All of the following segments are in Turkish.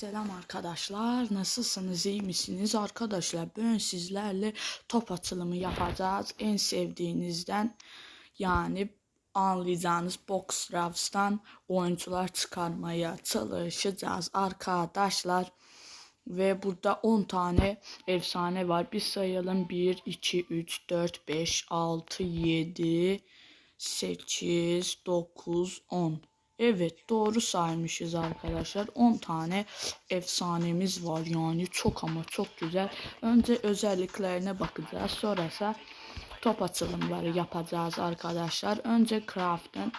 Selam arkadaşlar. Nasılsınız? iyi misiniz? Arkadaşlar bugün sizlerle top atılımı yapacağız. En sevdiğinizden yani anlayacağınız Box Ravs'tan oyuncular çıkarmaya çalışacağız arkadaşlar. Ve burada 10 tane efsane var. Bir sayalım. 1, 2, 3, 4, 5, 6, 7, 8, 9, 10. Evet doğru saymışız arkadaşlar. 10 tane efsanemiz var yani çok ama çok güzel. Önce özelliklerine bakacağız. Sonrası top açılımları yapacağız arkadaşlar. Önce Craft'ın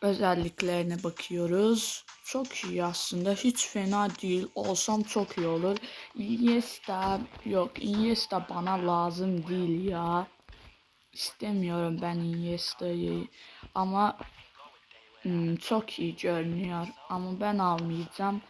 özelliklerine bakıyoruz. Çok iyi aslında. Hiç fena değil. Olsam çok iyi olur. Iniesta yok. Iniesta bana lazım değil ya. İstemiyorum ben Iniesta'yı. Ama Hmm, çok iyi görünüyor ama ben almayacağım.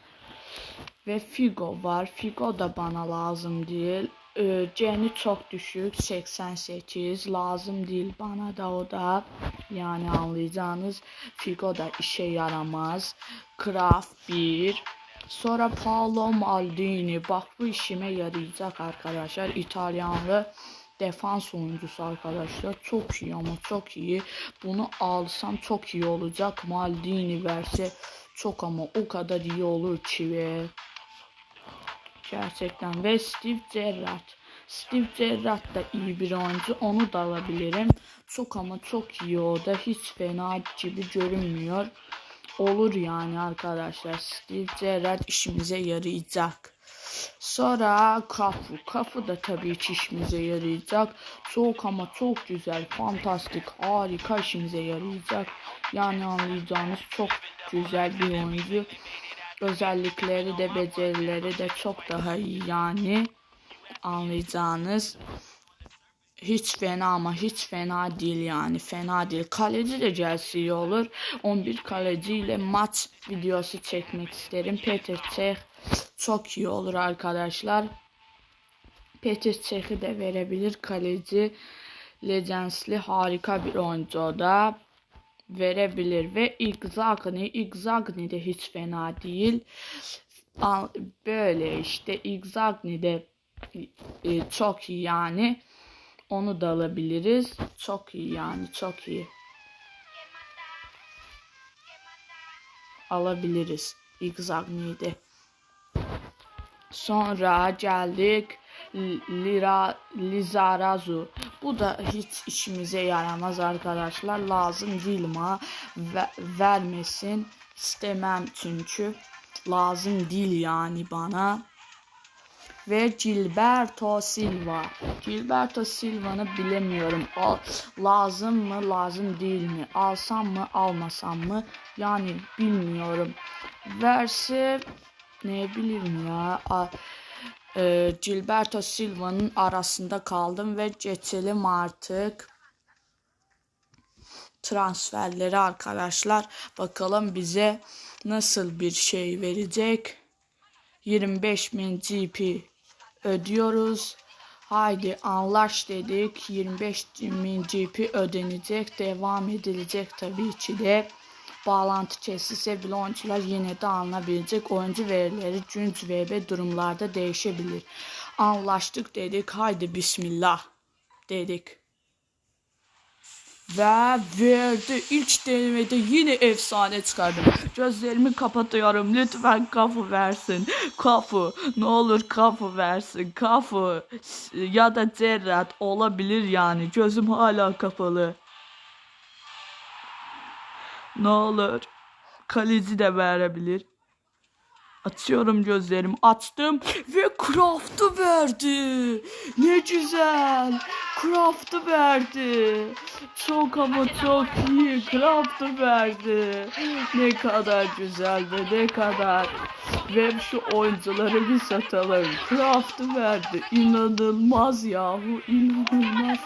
Ve Figo var. Figo da bana lazım değil. Ee, Geni çok düşük 88 lazım değil bana da o da yani anlayacağınız Figo da işe yaramaz. Kraft 1 Sonra Paolo Maldini bak bu işime yarayacak arkadaşlar İtalyanlı defans oyuncusu arkadaşlar. Çok iyi ama çok iyi. Bunu alsam çok iyi olacak. Maldini verse çok ama o kadar iyi olur ki ve gerçekten ve Steve Gerrard. Steve Gerrard da iyi bir oyuncu. Onu da alabilirim. Çok ama çok iyi o da. Hiç fena gibi görünmüyor. Olur yani arkadaşlar. Steve Gerrard işimize yarayacak. Sonra kafu. Kafu da tabii ki işimize yarayacak. Çok ama çok güzel, fantastik, harika işimize yarayacak. Yani anlayacağınız çok güzel bir oyuncu. Özellikleri de becerileri de çok daha iyi yani. Anlayacağınız hiç fena ama hiç fena değil yani fena değil. Kaleci de gelse iyi olur. 11 kaleciyle maç videosu çekmek isterim. Peter Cech çok iyi olur arkadaşlar. Peter Cech'i de verebilir. Kaleci Legends'li harika bir oyuncu da verebilir ve Igzagni Igzagni de hiç fena değil. Böyle işte Igzagni de e, çok iyi yani. Onu da alabiliriz. Çok iyi yani çok iyi. Alabiliriz. Igzagni'yi de. Sonra geldik Lira Lizarazu. Bu da hiç işimize yaramaz arkadaşlar. Lazım değil mi? Ve, vermesin. istemem çünkü. Lazım değil yani bana. Ve Gilberto Silva. Gilberto Silva'nı bilemiyorum. Al, lazım mı lazım değil mi? Alsam mı almasam mı? Yani bilmiyorum. Verse ne bileyim ya. A, e, Gilberto Silva'nın arasında kaldım ve geçelim artık transferleri arkadaşlar. Bakalım bize nasıl bir şey verecek. 25.000 GP ödüyoruz. Haydi anlaş dedik. 25.000 GP ödenecek. Devam edilecek tabii ki de bağlantı kesilse bile oyuncular yine de alınabilecek oyuncu verileri gün ve durumlarda değişebilir. Anlaştık dedik haydi bismillah dedik. Ve verdi. İlk denemede yine efsane çıkardım. Gözlerimi kapatıyorum. Lütfen kafu versin. Kafu. Ne olur kafu versin. Kafu. Ya da Cerrat olabilir yani. Gözüm hala kapalı. Ne olur. Kaleci de verebilir. Açıyorum gözlerimi. Açtım ve Craft'ı verdi. Ne güzel. Craft'ı verdi. Çok ama çok iyi. Craft'ı verdi. Ne kadar güzel ve ne kadar. Ve şu oyuncuları bir satalım. Craft'ı verdi. İnanılmaz yahu. İnanılmaz.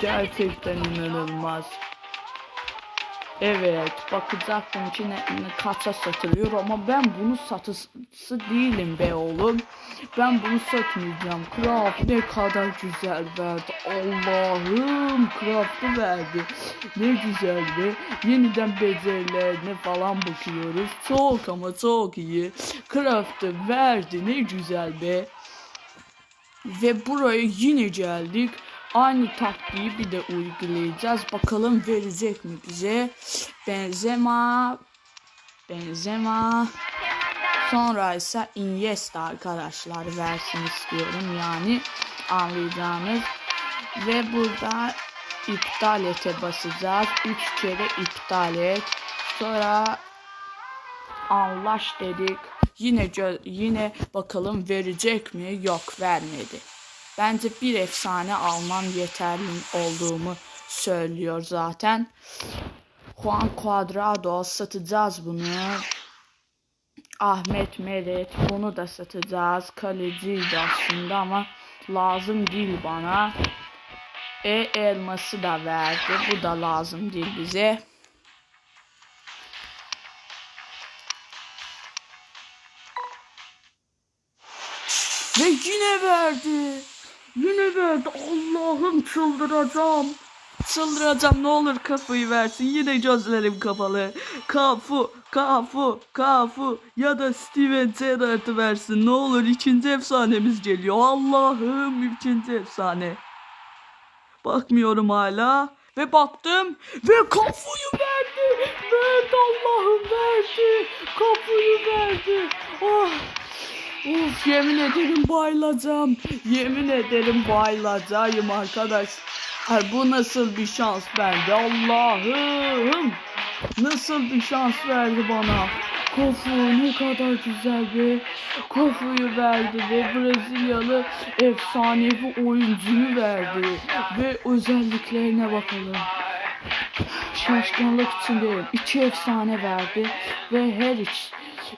Gerçekten inanılmaz. Evet bakacaktım ki ne, ne kaça satılıyor ama ben bunu satısı değilim be oğlum. Ben bunu satmayacağım. Craft ne kadar güzel verdi. Allah'ım Craft'ı verdi. Ne güzel be. Yeniden becerilerine falan bakıyoruz. Çok ama çok iyi. Craft'ı verdi. Ne güzel be. Ve buraya yine geldik. Aynı taktiği bir de uygulayacağız. Bakalım verecek mi bize? Benzema. Benzema. Sonra ise Iniesta arkadaşlar versin istiyorum yani anlayacağınız. Ve burada iptal ete basacağız. 3 kere iptal et. Sonra anlaş dedik. Yine yine bakalım verecek mi? Yok vermedi. Bence bir efsane alman yeterli olduğumu söylüyor zaten. Juan Cuadrado satacağız bunu. Ahmet Meret bunu da satacağız. Kaleciydi aslında ama lazım değil bana. E elması da verdi. Bu da lazım değil bize. Ve yine verdi. Yine verdi. Allah'ım çıldıracağım. Çıldıracağım ne olur kafayı versin. Yine gözlerim kapalı. Kafu, kafu, kafu ya da Steven Gerrard'ı versin. Ne olur ikinci efsanemiz geliyor. Allah'ım ikinci efsane. Bakmıyorum hala. Ve baktım ve kafuyu verdi. Verdi Allah'ım verdi. Kafuyu verdi. Oh. Uf yemin ederim bayılacağım. Yemin ederim bayılacağım arkadaş. Ay, bu nasıl bir şans bende Allah'ım. Nasıl bir şans verdi bana. Kofu ne kadar güzel be. Kofu'yu verdi ve Brezilyalı efsanevi oyuncuyu verdi. Ve özelliklerine bakalım. Şaşkınlık içindeyim. İki efsane verdi ve her iç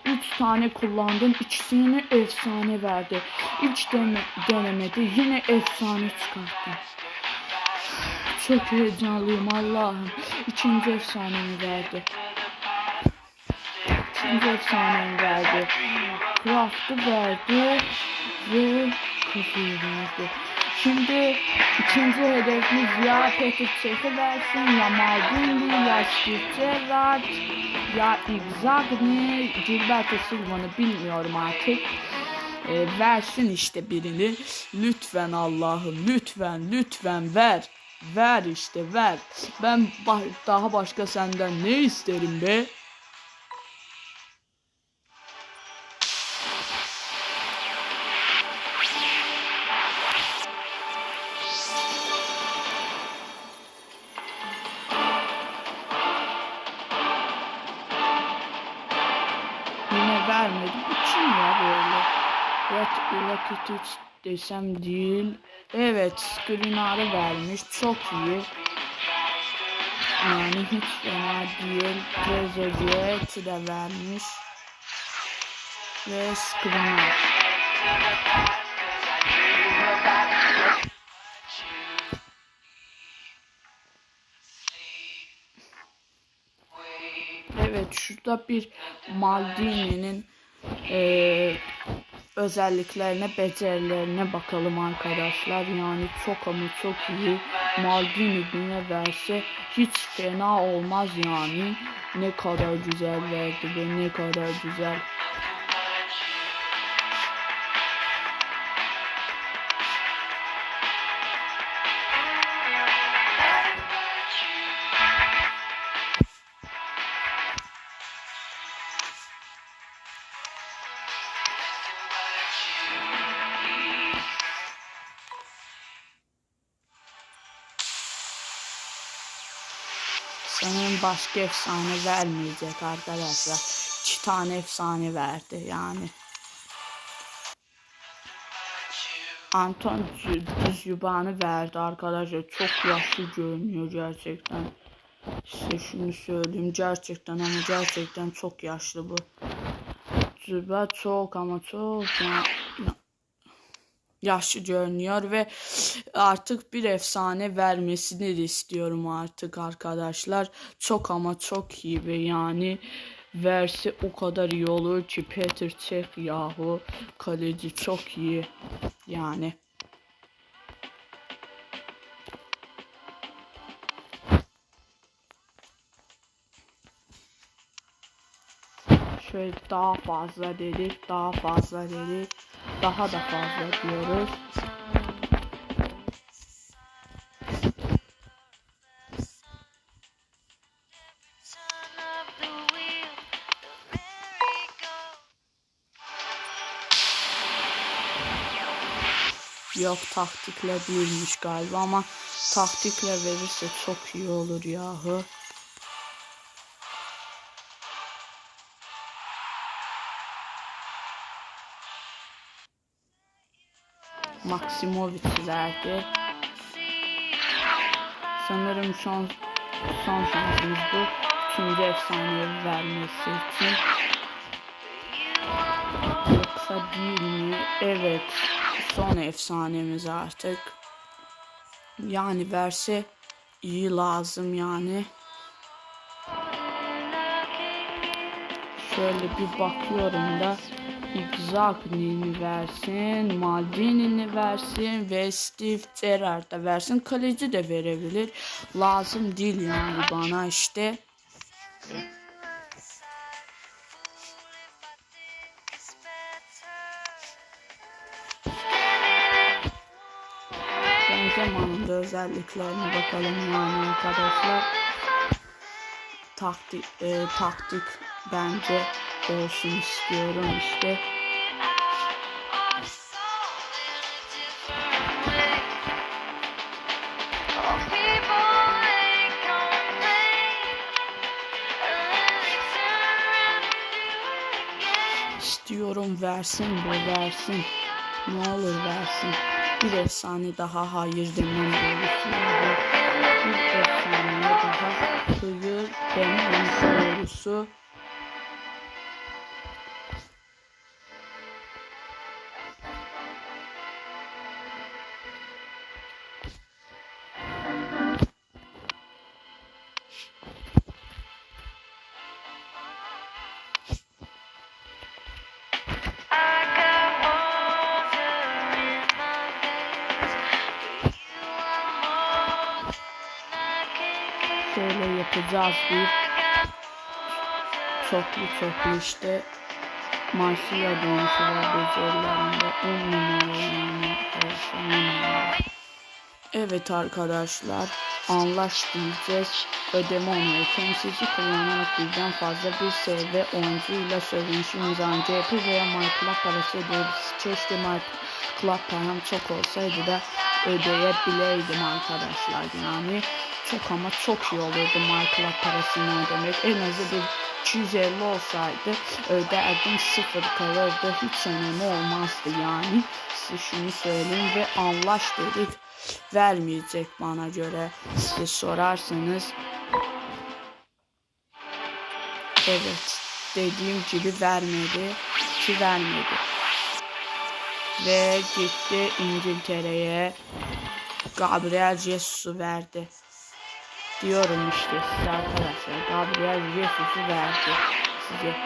üç tane kullandım. İkisini efsane verdi. İlk dene denemede yine efsane çıkarttım. Çok heyecanlıyım Allah'ım. İkinci efsanemi verdi. İkinci efsanemi verdi. Craft'ı verdi ve kafayı verdi. Şimdi ikinci hedefimiz ya Petr Çek'i versin ya Maldini ya Gerrard ya Inzaghi Gilberto Silva'nı bilmiyorum artık. E, versin işte birini. Lütfen Allah'ım lütfen lütfen ver. Ver işte ver. Ben daha başka senden ne isterim be? Yine vermedi. Bu kim ya böyle? Red Rakitic desem değil. Evet, Skriniar'ı vermiş. Çok iyi. Yani hiç fena değil. Trezeguet'i de vermiş. Ve Skriniar. Evet şurada bir Maldini'nin eee, özelliklerine, becerilerine bakalım arkadaşlar. Yani çok ama çok iyi. Maldini bine verse hiç fena olmaz yani. Ne kadar güzel verdi ve ne kadar güzel. Başka efsane vermeyecek arkadaşlar. İki tane efsane verdi yani. Anton Düzüban'ı verdi arkadaşlar. Çok yaşlı görünüyor gerçekten. Size şunu söyleyeyim gerçekten ama gerçekten çok yaşlı bu. Züba çok ama çok ya, yaşlı görünüyor ve artık bir efsane vermesini de istiyorum artık arkadaşlar. Çok ama çok iyi bir yani verse o kadar iyi olur ki Peter Cech yahu kaleci çok iyi yani. Şöyle daha fazla dedik, daha fazla dedik, daha da fazla diyoruz. Yok taktikle değilmiş galiba ama taktikle verirse çok iyi olur yahu. Maksimovic verdi. Sanırım son son şansımız bu. Üçüncü efsaneyi vermesi için. Yoksa değil mi? Evet. Son efsanemiz artık. Yani verse iyi lazım yani. Şöyle bir bakıyorum da Igzagni'ni versin, Maldini'ni versin ve Steve Gerrard da versin. Kaleci de verebilir. Lazım değil yani bana işte. It's better. Benzeman'ın da özelliklerine bakalım yani arkadaşlar. Taktik, e, taktik bence olsun istiyorum işte. İstiyorum versin bu versin. Ne olur versin. Bir efsane daha hayır demem doğrusu. Bir efsane daha hayır demem doğrusu. Yapacağız bir çoklu çoklu işte. Marsilya dönüşü var becerilerinde. 10 numara. Evet arkadaşlar anlaş diyeceğiz. Ödeme onayı temsilci kullanarak birden fazla bir SV oyuncuyla sözleşme imzalayınca yapı veya MyClub parası ödeyebiliriz. Keşke MyClub param çok olsaydı da ödeyebileydim arkadaşlar yani. Çok ama çok iyi olurdu MyClub parasını ödemek. En azı bir 250 olsaydı öderdim sıfır kalırdı. Hiç önemi olmazdı yani. Size şunu söyleyeyim ve anlaş dedik vermeyecek bana göre. Size sorarsanız evet dediğim gibi vermedi ki vermedi. Ve gitti İngiltere'ye Gabriel Jesus'u verdi. Diyorum işte size arkadaşlar. Gabriel Jesus'u verdi size.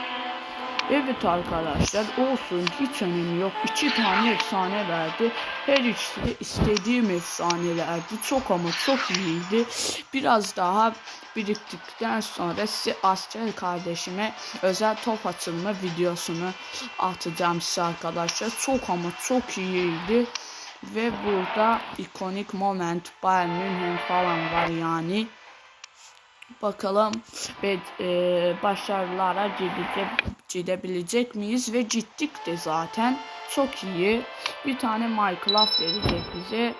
Evet arkadaşlar olsun hiç önemi yok. İki tane efsane verdi. Her ikisi de istediğim efsanelerdi. Çok ama çok iyiydi. Biraz daha biriktikten sonra size Astel kardeşime özel top atılma videosunu atacağım size arkadaşlar. Çok ama çok iyiydi. Ve burada ikonik moment Bayern München falan var yani. Bakalım ve e, başarılara gidecek, gidebilecek miyiz ve gittik de zaten çok iyi. Bir tane Off verecek bize.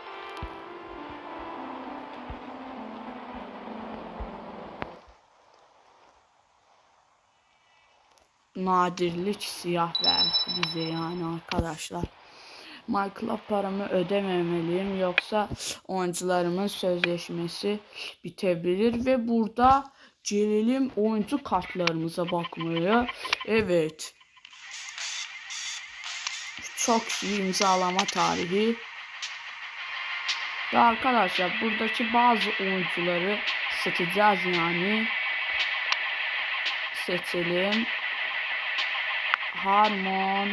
Nadirlik siyah verdi bize yani arkadaşlar. Club paramı ödememeliyim yoksa oyuncularımın sözleşmesi bitebilir ve burada gelelim oyuncu kartlarımıza bakmaya. Evet. çok iyi imzalama tarihi. Ve arkadaşlar buradaki bazı oyuncuları seçeceğiz yani. Seçelim. Harmon.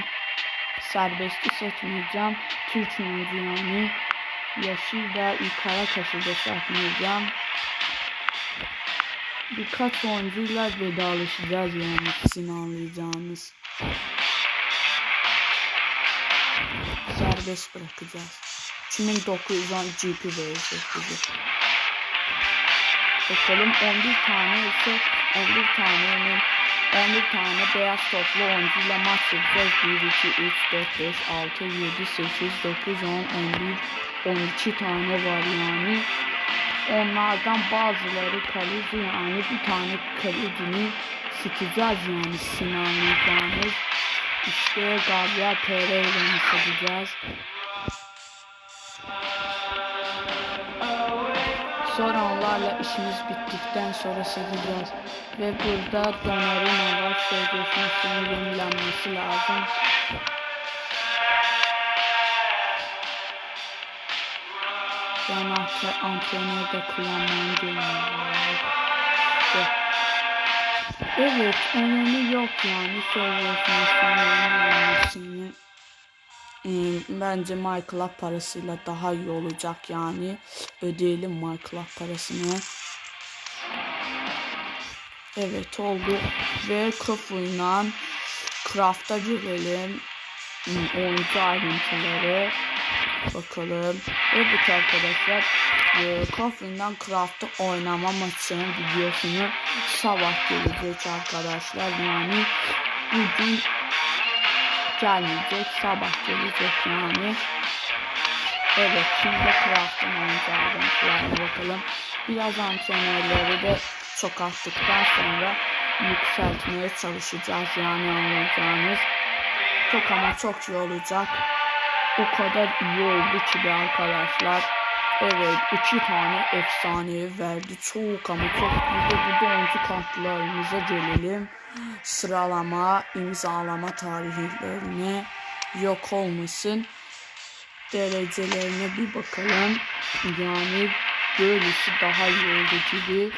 Serbesti seçmeyeceğim. Türk yani. Yaşı da yukarı kaşıda seçmeyeceğim. Birkaç oyuncuyla vedalaşacağız yani sizin anlayacağınız. Serbest bırakacağız. 2910 GP verecek bize. Bakalım 11 tane ise 11 tanenin 11 tane beyaz toplu oyuncuyla maç yapacağız. 1, 2, 3, 4, 5, 6, 7, 8, 9, 10, 11, 12 tane var yani. Onlardan bazıları kaleci yani bir tane kalecini sıkacağız yani Sinan'layacağımız. İşte Gabriel Pereira'nı sıkacağız. Sonra onlarla işimiz bittikten sonra sıkacağız. Ve burada Donnarumma var. Sözleşmesinin yenilenmesi lazım. Yani antre- antrenör de kullanmam gerekiyor. Evet, önemi yok yani sözleşmesinin yenilenmesini. Bence Michael'a parasıyla daha iyi olacak yani. Ödeyelim Michael'a parasını. Evet oldu. Ve Kofu'yla Craft'a girelim. Oyuncu ayrıntıları. Bakalım. Evet arkadaşlar. E, Coffee'den Craft'ta oynama maçının videosunu sabah gelecek arkadaşlar. Yani bugün gelmeyecek. Sabah gelecek yani. Evet şimdi Craft'ın oyuncu ayrıntılarına bakalım. Biraz antrenörleri de çok arttıktan sonra yükseltmeye çalışacağız yani anlayacağınız. Çok ama çok iyi olacak. O kadar iyi oldu ki be arkadaşlar. Evet iki tane efsaneyi verdi. Çok ama çok. Ve burada oyuncu kartlarımıza gelelim. Sıralama, imzalama tarihlerine yok olmasın. Derecelerine bir bakalım. Yani böylesi daha iyi oldu gibi.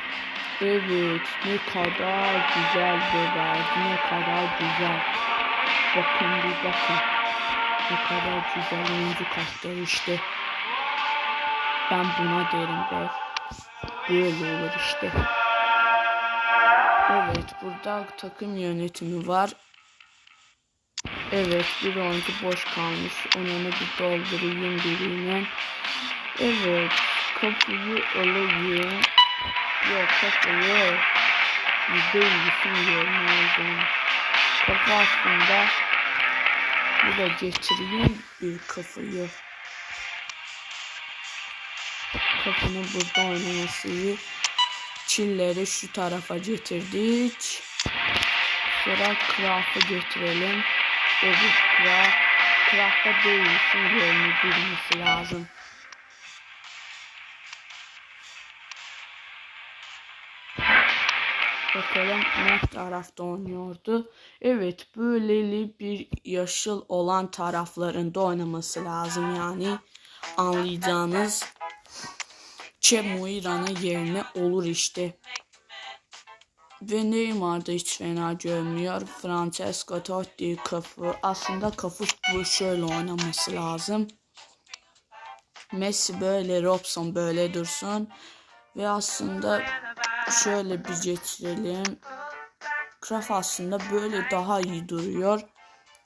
Evet ne kadar güzel be verdi. Ne kadar güzel. Bakın bir bakın. Ne kadar güzel oyuncu kartları işte. Ben buna derim be. Böyle olur işte. Evet burada takım yönetimi var. Evet bir oyuncu boş kalmış. Onu bir doldurayım birine. Evet kapıyı alayım. Yok kapıyı. Yüzde ilgisini görmezdim. Kapı aslında bir de getireyim bir kafayı. Kapının burada oynaması iyi. Çilleri şu tarafa getirdik. Sonra Craft'ı getirelim. Evet Craft. Craft'ta değilsin yerini girmesi lazım. Bakalım ne tarafta oynuyordu. Evet böyleli bir yaşıl olan taraflarında oynaması lazım yani. Anlayacağınız Çemuira'nın yerine olur işte. Ve Neymar da hiç fena görmüyor. Francesco Totti kapı. Aslında kapı bu şöyle oynaması lazım. Messi böyle, Robson böyle dursun. Ve aslında şöyle bir getirelim. Kraft aslında böyle daha iyi duruyor.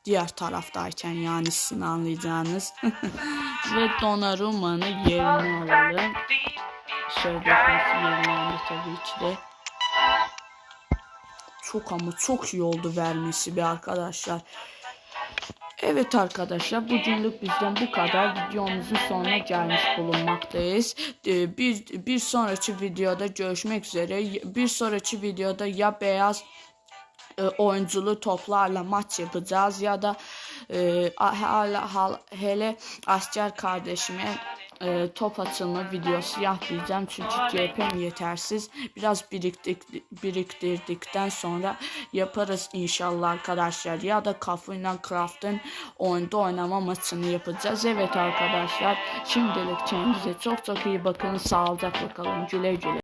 Diğer taraftayken yani sizin anlayacağınız. Ve Donnarumma'nın yerini alalım. Sözleşmesi yenilendi tabii ki de. Çok ama çok iyi oldu vermesi bir arkadaşlar. Evet arkadaşlar bugünlük bizden bu kadar. Videomuzun sonuna gelmiş bulunmaktayız. Ee, Bir, bir sonraki videoda görüşmek üzere. Bir sonraki videoda ya beyaz e, oyunculu toplarla maç yapacağız ya da e, hala- hele asker kardeşime e, top atılma videosu yapmayacağım çünkü GP'm yetersiz. Biraz biriktik, biriktirdikten sonra yaparız inşallah arkadaşlar. Ya da Kafuyla Craft'ın oyunda oynama maçını yapacağız. Evet arkadaşlar şimdilik kendinize çok çok iyi bakın. Sağlıcakla kalın. Güle güle.